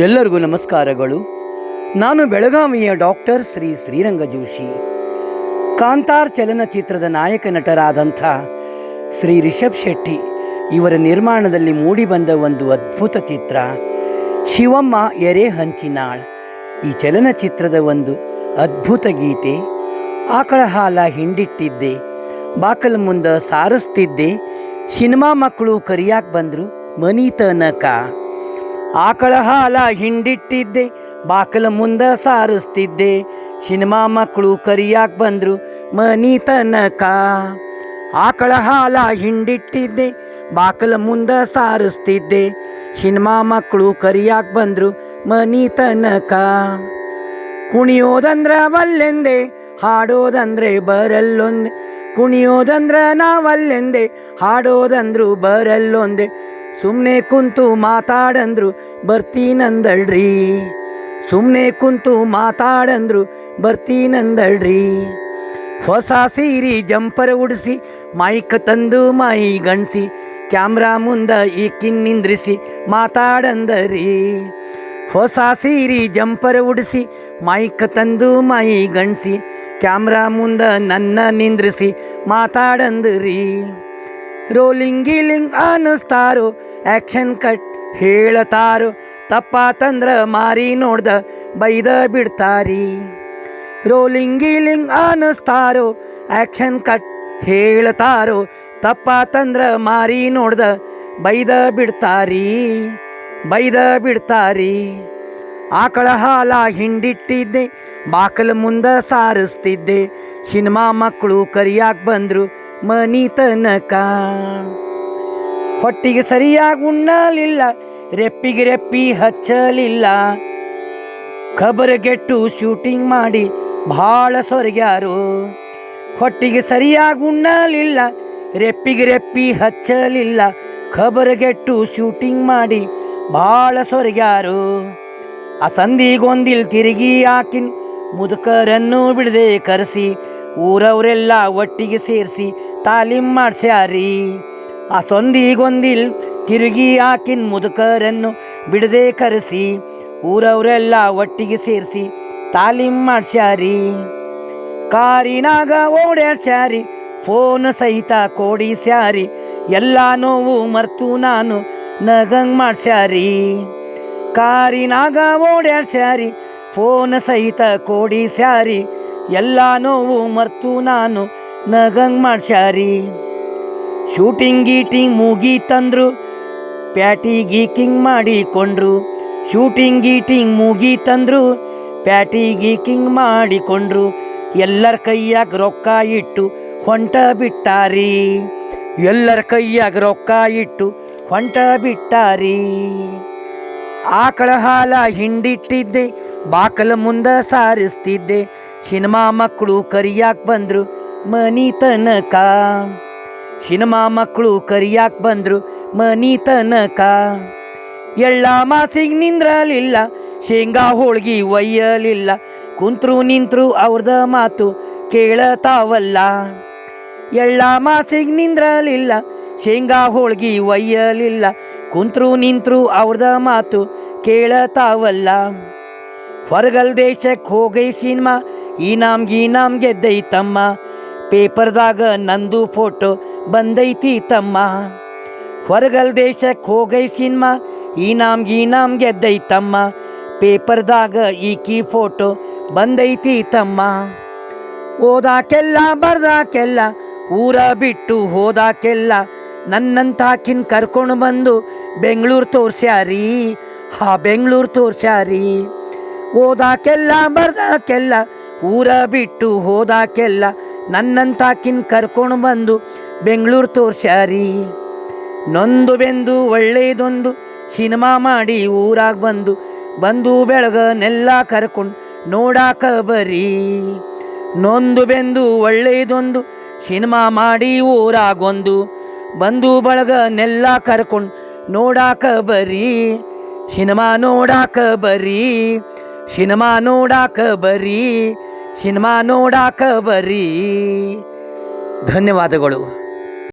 ಎಲ್ಲರಿಗೂ ನಮಸ್ಕಾರಗಳು. ನಾನು ಬೆಳಗಾವಿಯ ಡಾಕ್ಟರ್ ಶ್ರೀ ಶ್ರೀರಂಗ ಜೋಶಿ. ಕಾಂತಾರ್ ಚಲನಚಿತ್ರದ ನಾಯಕ ನಟರಾದಂಥ ಶ್ರೀ ರಿಷಬ್ ಶೆಟ್ಟಿ ಇವರ ನಿರ್ಮಾಣದಲ್ಲಿ ಮೂಡಿಬಂದ ಒಂದು ಅದ್ಭುತ ಚಿತ್ರ, ಶಿವಮ್ಮ ಎರೆ ಹಂಚಿನಾಳ್. ಈ ಚಲನಚಿತ್ರದ ಒಂದು ಅದ್ಭುತ ಗೀತೆ ಆಕಳ ಹಾಲ ಹಿಂಡಿಟ್ಟಿದ್ದೆ, ಬಾಕಲ ಮುಂದೆ ಸಾರಿಸ್ತಿದ್ದೆ, ಸಿನಿಮಾ ಮಕ್ಕಳು ಕರಿಯಾಕೆ ಬಂದರು ಮನಿ ತನಕ ಆಕಳ ಹಾಲ ಹಿಂಡಿಟ್ಟಿದ್ದೆ, ಬಾಕಲ ಮುಂದ ಸಾರಿಸ್ತಿದ್ದೆ. ಸಿನಿಮಾ ಮಕ್ಕಳು ಕರಿಯಾಕ್ ಬಂದ್ರು, ಮನಿ ತನಕ. ಆಕಳ ಹಾಲ ಹಿಂಡಿಟ್ಟಿದ್ದೆ, ಬಾಕಲ ಮುಂದ ಸಾರಿಸ್ತಿದ್ದೆ. ಸಿನಿಮಾ ಮಕ್ಕಳು ಕರಿಯಾಕ್ ಬಂದ್ರು, ಮನಿ ತನಕ. ಕುಣಿಯೋದಂದ್ರ ಬಲ್ಲೆಂದೆ ಹಾಡೋದಂದ್ರೆ ಬರಲ್ಲೊಂದೆ. ಕುಣಿಯೋದಂದ್ರ ನಾವಲ್ಲೆಂದೆ, ಹಾಡೋದಂದ್ರು ಬರಲ್ಲೊಂದೆ. ಸುಮ್ಮನೆ ಕುಂತು ಮಾತಾಡಂದ್ರು ಬರ್ತೀನಂದಳ್ರಿ. ಸುಮ್ಮನೆ ಕುಂತು ಮಾತಾಡಂದ್ರು ಬರ್ತೀನಂದಳ್ರಿ. ಹೊಸ ಸೀರಿ ಜಂಪರ್ ಉಡಿಸಿ, ಮೈಕ್ ತಂದು ಮೈ ಗಣಿಸಿ, ಕ್ಯಾಮ್ರಾ ಮುಂದ ಈಕಿನ್ ನಿಂದ್ರಿಸಿ ಮಾತಾಡಂದರಿ. ಹೊಸ ಸೀರಿ ಜಂಪರ್ ಉಡಿಸಿ, ಮೈಕ್ ತಂದು ಮೈ ಗಣಿಸಿ, ಕ್ಯಾಮ್ರಾ ಮುಂದ ನನ್ನ ನಿಂದ್ರಿಸಿ ಮಾತಾಡಂದ್ರಿ. ರೋಲಿಂಗ್ ಗೀಲಿಂಗ್ ಅನ್ನಿಸ್ತಾರು ಆ್ಯಕ್ಷನ್ ಕಟ್ ಹೇಳತಾರೋ ತಪ್ಪಾತಂದ್ರ ಮಾರಿ ನೋಡ್ದ ಬೈದ ಬಿಡ್ತಾರಿ. ರೋಲಿಂಗ್ ಗೀಲಿಂಗ್ ಅನ್ನಿಸ್ತಾರು ಆ್ಯಕ್ಷನ್ ಕಟ್ ಹೇಳ್ತಾರೋ ತಪ್ಪಾತಂದ್ರ ಮಾರಿ ನೋಡ್ದ ಬೈದ ಬಿಡ್ತಾರಿ. ಬೈದ ಬಿಡ್ತಾರಿ. ಆಕಳ ಹಾಲ ಹಿಂಡಿಟ್ಟಿದ್ದೆ, ಬಾಕಲ ಮುಂದೆ ಸಾರಿಸ್ತಿದ್ದೆ, ಸಿನಿಮಾ ಮಕ್ಕಳು ಕರಿಯಾಕ್ ಬಂದ್ರು ಮನಿ ತನಕ ಹೊಟ್ಟಿಗೆ ಸರಿಯಾಗಿ ಉಣ್ಣಲಿಲ್ಲ ರೆಪ್ಪಿಗೆ ರೆಪ್ಪಿ ಹಚ್ಚಲಿಲ್ಲ. ಖಬರಗೆಟ್ಟು ಶೂಟಿಂಗ್ ಮಾಡಿ ಭಾಳ ಸೊರಗ್ಯಾರು. ಹೊಟ್ಟಿಗೆ ಸರಿಯಾಗಿ ಉಣ್ಣಲಿಲ್ಲ ರೆಪ್ಪಿಗೆ ರೆಪ್ಪಿ ಹಚ್ಚಲಿಲ್ಲ. ಖಬರಗೆಟ್ಟು ಶೂಟಿಂಗ್ ಮಾಡಿ ಭಾಳ ಸೊರಗ್ಯಾರು. ಆ ಸಂದಿಗೊಂದಿಲ್ ತಿರುಗಿ ಹಾಕಿನ್, ಮುದುಕರನ್ನು ಬಿಡದೆ ಕರೆಸಿ, ಊರವರೆಲ್ಲ ಒಟ್ಟಿಗೆ ಸೇರಿಸಿ ತಾಲೀಮ್ ಮಾಡ್ಸ್ಯಾರಿ. ಆ ಸೊಂದಿಗೊಂದಿಲ್ ತಿರುಗಿ ಹಾಕಿನ್ ಮುದುಕರನ್ನು ಬಿಡದೆ ಕರೆಸಿ, ಊರವರೆಲ್ಲ ಒಟ್ಟಿಗೆ ಸೇರಿಸಿ ತಾಲೀಮ್ ಮಾಡ್ಸ್ಯಾರಿ. ಕಾರಿನಾಗ ಓಡ್ಯಾಡ್ಸ್ಯಾರಿ ಫೋನ್ ಸಹಿತ ಕೋಡಿಸ್ಯಾರಿ, ಎಲ್ಲ ನೋವು ಮರ್ತು ನಾನು ನಗಂಗ್ ಮಾಡ್ಸ್ಯಾರಿ. ಕಾರಿನಾಗ ಓಡ್ಯಾಡ್ಸ್ಯಾರಿ ಫೋನ್ ಸಹಿತ ಕೋಡಿಸ್ಯಾರಿ, ಎಲ್ಲ ನೋವು ಮರ್ತು ನಾನು ನಗಂಗ್ ಮಾಡ್ಸ್ಯಾರಿ. ಶೂಟಿಂಗ್ ಗೀಟಿಂಗ್ ಮುಗೀತಂದ್ರು ಪ್ಯಾಟಿ ಗೀಕಿಂಗ್ ಮಾಡಿಕೊಂಡ್ರು. ಶೂಟಿಂಗ್ ಗೀಟಿಂಗ್ ಮುಗೀತಂದ್ರು ಪ್ಯಾಟಿ ಗೀಕಿಂಗ್ ಮಾಡಿಕೊಂಡ್ರು. ಎಲ್ಲರ ಕೈಯಾಗ ರೊಕ್ಕ ಇಟ್ಟು ಹೊಂಟ ಬಿಟ್ಟಾರಿ. ಎಲ್ಲರ ಕೈಯಾಗ ರೊಕ್ಕ ಇಟ್ಟು ಹೊಂಟ ಬಿಟ್ಟಾರಿ. ಆಕಳ ಹಾಲ ಹಿಂಡಿಟ್ಟಿದ್ದೆ, ಬಾಕಲ ಮುಂದ ಸಾರಿಸ್ತಿದ್ದೆ. ಸಿನಿಮಾ ಮಕ್ಕಳು ಕರಿಯಾಕ್ ಬಂದ್ರು ಮನಿ ತನಕ ಸಿನಿಮಾ ಮಕ್ಕಳು ಕರಿಯಾಕ್ ಬಂದ್ರು ಮನಿ ತನಕ ಎಳ್ಳ ಮಾಸಿಗೆ ನಿಂದ್ರಲಿಲ್ಲ, ಶೇಂಗಾ ಹೋಳ್ಗಿ ಒಯ್ಯಲಿಲ್ಲ. ಕುಂತ್ರು ನಿಂತ್ರು ಅವ್ರದ ಮಾತು ಕೇಳತಾವಲ್ಲ. ಎಳ್ಳ ಮಾಸಿಗೆ ನಿಂದ್ರಲಿಲ್ಲ, ಶೇಂಗಾ ಹೋಳ್ಗಿ ಒಯ್ಯಲಿಲ್ಲ. ಕುಂತ್ರು ನಿಂತ್ರು ಅವ್ರದ ಮಾತು ಕೇಳತಾವಲ್ಲ. ಹೊರಗಲ್ ದೇಶಕ್ಕೆ ಹೋಗೈ ಸಿನಿಮಾ, ಈ ನಾಮ್ಗೆ ಈ ಗೆದ್ದೈತಮ್ಮ ಪೇಪರ್ದಾಗ ನಂದು ಫೋಟೋ ಬಂದೈತಿ ತಮ್ಮ. ಹೊರಗಲ್ ದೇಶಕ್ಕೆ ಹೋಗೈ ಸಿನ್ಮಾ, ಈ ನಾಮ್ ಈ ನಾಮ್ ಗೆದ್ದೈತಮ್ಮ ಪೇಪರ್ದಾಗ ಈಕಿ ಫೋಟೋ ಬಂದೈತಿ ತಮ್ಮ. ಓದಾಕೆಲ್ಲ ಬರ್ದಾಕೆಲ್ಲ, ಊರ ಬಿಟ್ಟು ಹೋದಾಕೆಲ್ಲ, ನನ್ನಂತಾಕಿನ್ ಕರ್ಕೊಂಡು ಬಂದು ಬೆಂಗಳೂರು ತೋರ್ಸ್ಯಾರಿ. ಹಾ, ಬೆಂಗಳೂರು ತೋರ್ಸ್ಯಾರಿ. ಓದಾಕೆಲ್ಲ ಬರ್ದಾಕೆಲ್ಲ, ಊರ ಬಿಟ್ಟು ಹೋದಾಕೆಲ್ಲ ನನ್ನಂತಾಕಿನ್ ಕರ್ಕೊಂಡು ಬಂದು ಬೆಂಗಳೂರು ತೋರ್ಸ್ಯಾರಿ. ನೊಂದು ಬೆಂದು ಒಳ್ಳೆಯದೊಂದು ಸಿನಿಮಾ ಮಾಡಿ ಊರಾಗ ಬಂದು ಬಂದು ಬೆಳಗನೆಲ್ಲ ಕರ್ಕೊಂಡು ನೋಡಾಕ ಬರೀ. ನೊಂದು ಬೆಂದು ಒಳ್ಳೆಯದೊಂದು ಸಿನಿಮಾ ಮಾಡಿ ಊರಾಗೊಂದು, ಬಂದು ಬಳಗನೆಲ್ಲ ಕರ್ಕೊಂಡು ನೋಡಾಕ ಬರೀ. ಸಿನಿಮಾ ನೋಡಾಕ ಬರೀ, ಸಿನಿಮಾ ನೋಡಾಕ ಬರೀ. ಸಿನಿಮಾ ನೋಡಾಕ ಬರೀ ಧನ್ಯವಾದಗಳು.